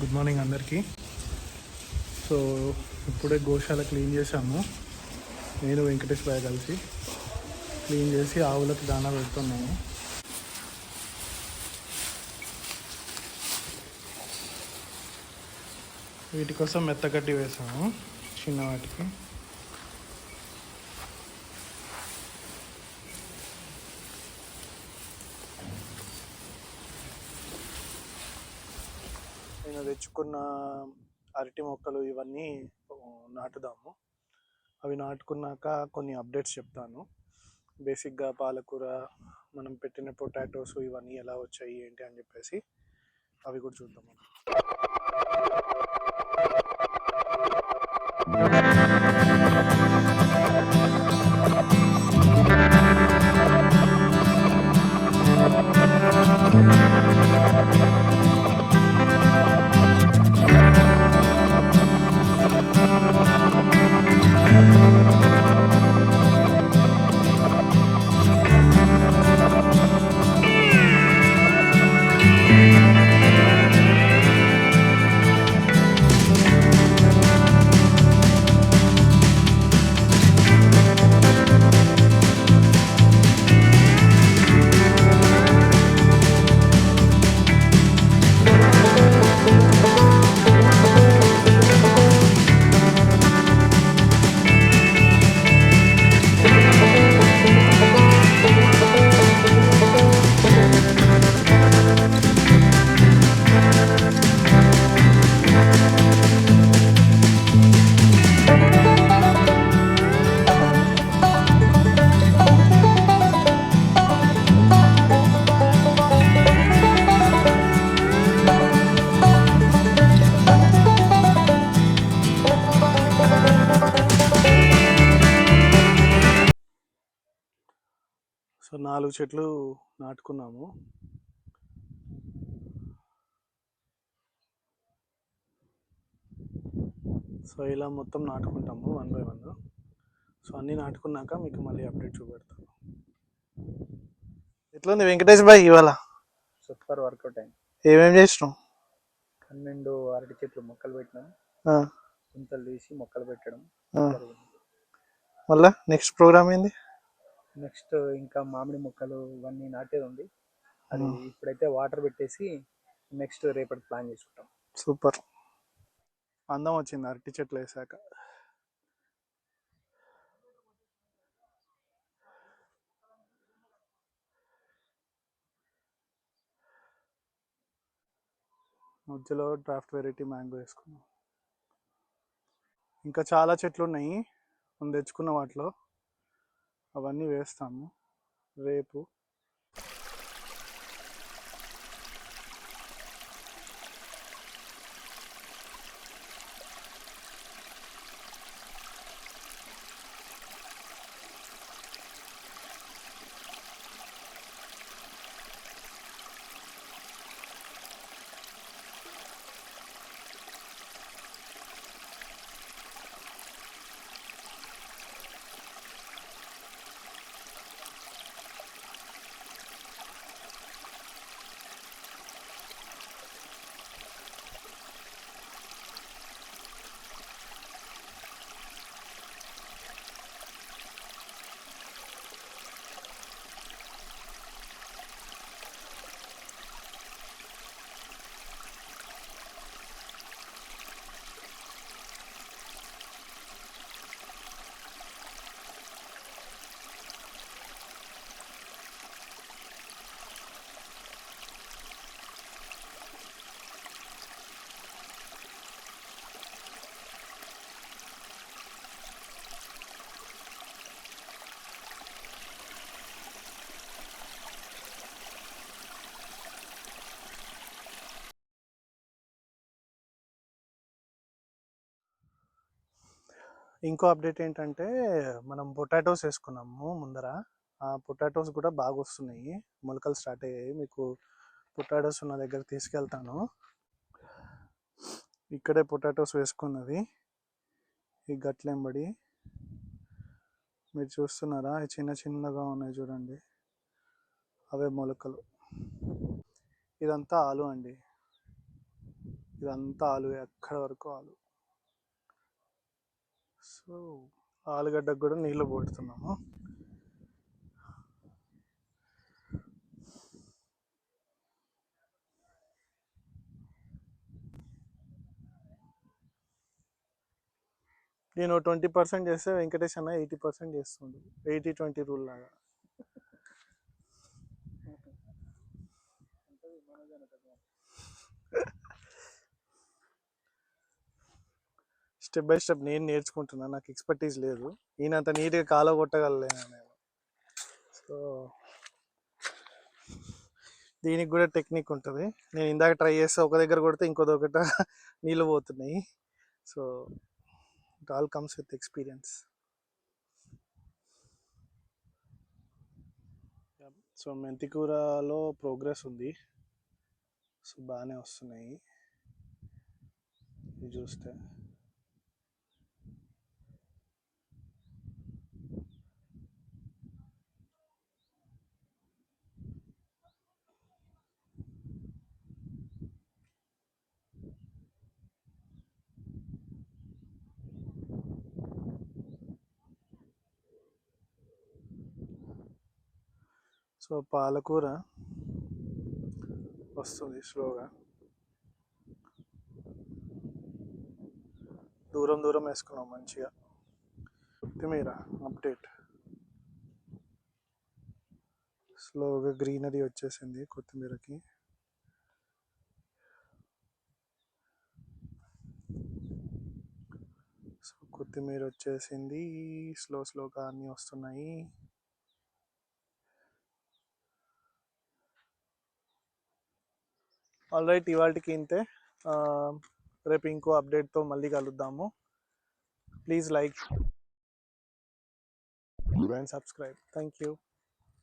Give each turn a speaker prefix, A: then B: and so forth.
A: Good morning అందరికీ. So ఇప్పుడే గోశాల clean చేశాము. నేను వెంకటేష్ బాయ్ కలిసి క్లీన్ చేసి ఆవులకు దానా పెడుతున్నాము వీటి కోసం మెత్తగడ్డి వేసాము చిన్న నేను తెచ్చుకున్న అరటి మొక్కలు ఇవన్నీ నాటుదాము. అవి నాటుకున్నాక కొన్ని అప్డేట్స్ చెప్తాను. బేసిక్గా పాలకూర మనం పెట్టిన పొటాటోస్ ఇవన్నీ ఎలా వచ్చాయి ఏంటి అని చెప్పేసి అవి కూడా చూద్దాం నాలుగు చెట్లు నాటుకున్నాము. సో ఇలా మొత్తం నాటుకుంటాము వన్ బై వన్. సో అన్నీ నాటుకున్నాక మీకు మళ్ళీ అప్డేట్ చూపెడతాను. ఎట్లుంది వెంకటేష్ బాయ్ ఇవాళ?
B: సూపర్ వర్కౌట్ అయింది.
A: ఏమేం చేసినావు?
B: పన్నెండు అరటి చెట్లు మొక్కలు పెట్టినాం.
A: ఆ,
B: కుంతలు తీసి మొక్కలు పెట్టడం
A: మళ్ళా నెక్స్ట్ ప్రోగ్రామ్ ఏంది?
B: నెక్స్ట్ ఇంకా మామిడి మొక్కలు ఇవన్నీ నాటేది ఉంది. అది
A: ఆ.
B: ఇప్పుడైతే వాటర్ పెట్టేసి నెక్స్ట్ రేపటి ప్లాన్ చేసుకుంటాం.
A: సూపర్. అందం వచ్చింది అరటి చెట్లు వేసాక. మధ్యలో డ్రాఫ్ట్ వెరైటీ మ్యాంగో వేసుకున్నాం. ఇంకా చాలా చెట్లు ఉన్నాయి. మనం తెచ్చుకున్న వాటిలో. అవన్నీ వేస్తాము. రేపు ఇంకో అప్డేట్ ఏంటంటే మనం పొటాటోస్ వేసుకున్నాము ముందర. ఆ పొటాటోస్ కూడా బాగా వస్తున్నాయి మొలకలు స్టార్ట్ అయ్యాయి. మీకు పొటాటోస్ ఉన్న దగ్గర తీసుకెళ్తాను. ఇక్కడే పొటాటోస్ వేసుకున్నది. ఈ గట్లెంబడి. మీరు చూస్తున్నారా? అవి చిన్న చిన్నగా ఉన్నాయి చూడండి. అవే మొలకలు. ఇదంతా ఆలు అండి. ఇదంతా ఆలు ఎక్కడ వరకు ఆలు? సో ఆలుగడ్డకు కూడా నీళ్ళు పోడుతున్నాము నేను ట్వంటీ పర్సెంట్ చేస్తే వెంకటేష్ అన్న ఎయిటీ పర్సెంట్ చేస్తుండు. ఎయిటీ ట్వంటీ రూల్ లాగా. స్టెప్ బై స్టెప్ నేను నేర్చుకుంటున్నా నాకు ఎక్స్పర్టీస్ లేదు. ఈయనంత నీట్గా కాలో కొట్టగలను నేను సో దీనికి కూడా టెక్నిక్ ఉంటుంది. నేను ఇందాక ట్రై చేస్తే ఒక దగ్గర కొడితే ఇంకో దగ్గర నీళ్ళు పోతున్నాయి. So it all comes with experience. So మెంతికూరలో progress ఉంది. సో బాగానే వస్తున్నాయి. ఇది చూస్తే. సో పాలకూర వస్తుంది స్లోగా. దూరం దూరం వేసుకున్నాం మంచిగా. కొత్తిమీర అప్డేట్. స్లోగా గ్రీనరీ వచ్చేసింది కొత్తిమీరకి. సో కొత్తిమీర వచ్చేసింది. స్లో స్లోగా అన్నీ వస్తున్నాయి. ఆల్ రైట్ ఇవాళకి ఇంతే రేపు ఇంకో అప్డేట్తో మళ్ళీ కలుద్దాము. Please like and subscribe thank you